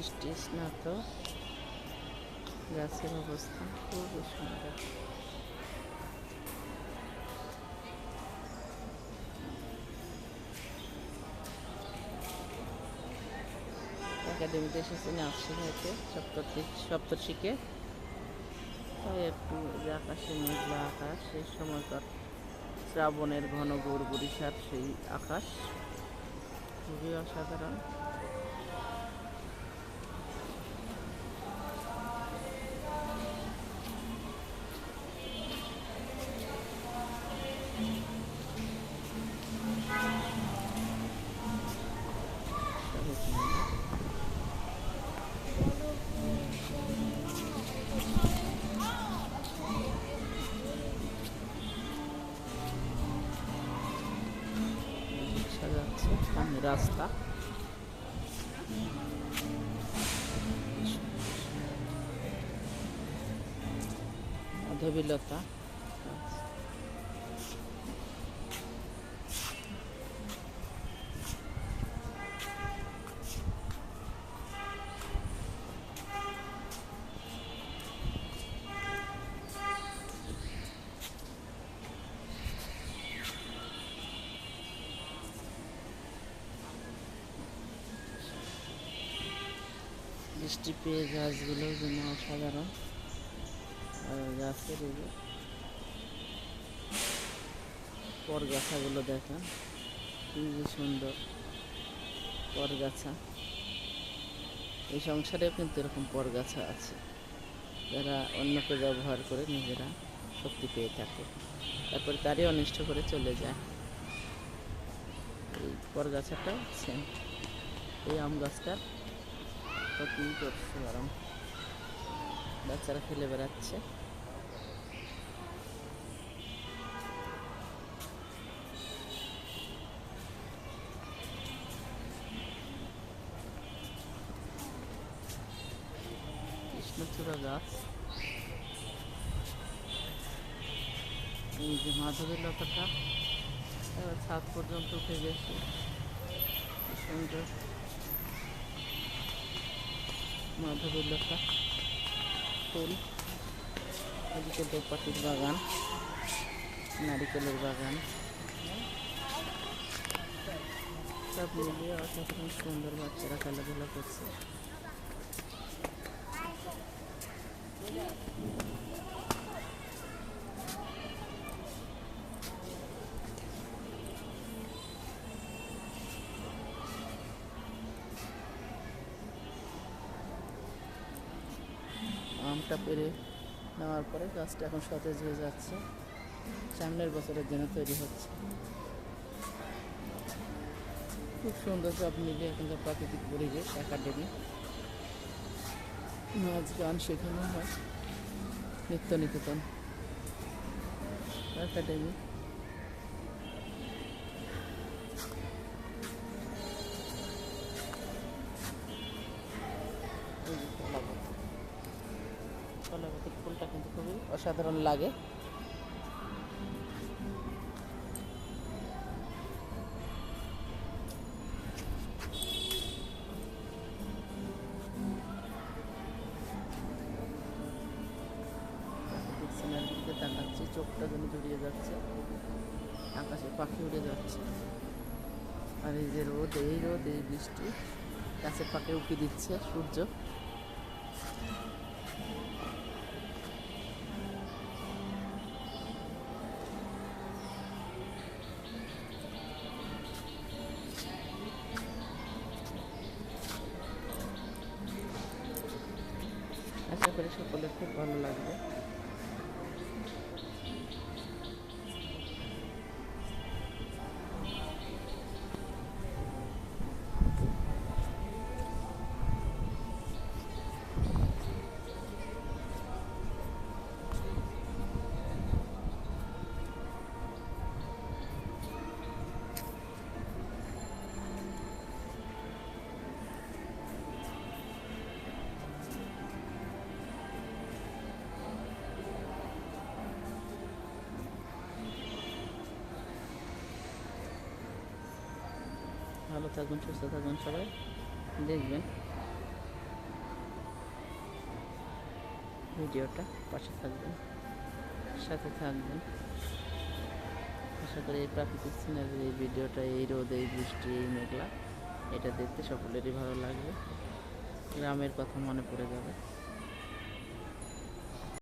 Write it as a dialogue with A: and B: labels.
A: বৃষ্টি স্নাত। গাছের অবস্থা খুবই সুন্দর। একাডেমিতে এসেছি নার্সিংহতে সপ্তর্ষি সপ্তর্ষিকে তাই একটু আকাশে মেঘলা আকাশ সেই সময়কার শ্রাবণের ঘন গৌর বরিশার সেই আকাশ। খুবই অসাধারণ। রাস্তা। মাধবীলতা। বৃষ্টি পেয়ে গাছগুলো যেন অসাধারণ। গাছের পরগাছাগুলো কি যে সুন্দর পরগাছা। এই সংসারেও কিন্তু এরকম পরগাছা আছে। যারা অন্যকে ব্যবহার করে নিজেরা শক্তি পেয়ে থাকে। তারপরে তারই অনিষ্ট করে চলে যায়। এই পর পরগাছাটা সেম এই আম গাছটা আরাম বাচ্চারা খেলে বেড়াচ্ছে। কৃষ্ণচূড়া গাছ। এই যে মাধবী লতাটা ছাদ পর্যন্ত উঠে গেছে। সুন্দর। মাধবী লতা ফুল, এদিকে দোপাটির বাগান, নারিকেলের বাগান। সব মিলিয়ে অসাধারণ সুন্দর বাচ্চারা খেলাধুলা করছে। আমটা পেরে নেওয়ার পরে গাছটা এখন সতেজ হয়ে যাচ্ছে। সামনের বছরের জন্য তৈরি হচ্ছে। খুব সুন্দর সব মিলে এখানকার প্রাকৃতিক পরিবেশ, একাডেমি। নাচ, গান শেখানো হয়। নিত্য নিকেতন। একাডেমি। অসাধারণ লাগে। সিনারির দিকে চোখটা যেন জড়িয়ে যাচ্ছে। আকাশে পাখি উড়ে যাচ্ছে। আর এই যে রোদ, এই রোদ, এই বৃষ্টি। গাছের পাকে উকি দিচ্ছে সূর্য। সকলের খুব ভালো লাগবে। থাকুন, সুস্থ থাকুন সবাই। দেখবেন ভিডিওটা, পাশে থাকবেন, সাথে থাকবেন। আশা করি এই প্রাকৃতিক সিনারির এই ভিডিওটা, এই রোদ, এই বৃষ্টি, এই মেঘলা, এটা দেখতে সকলেরই ভালো লাগবে। গ্রামের কথা মনে পড়ে যাবে।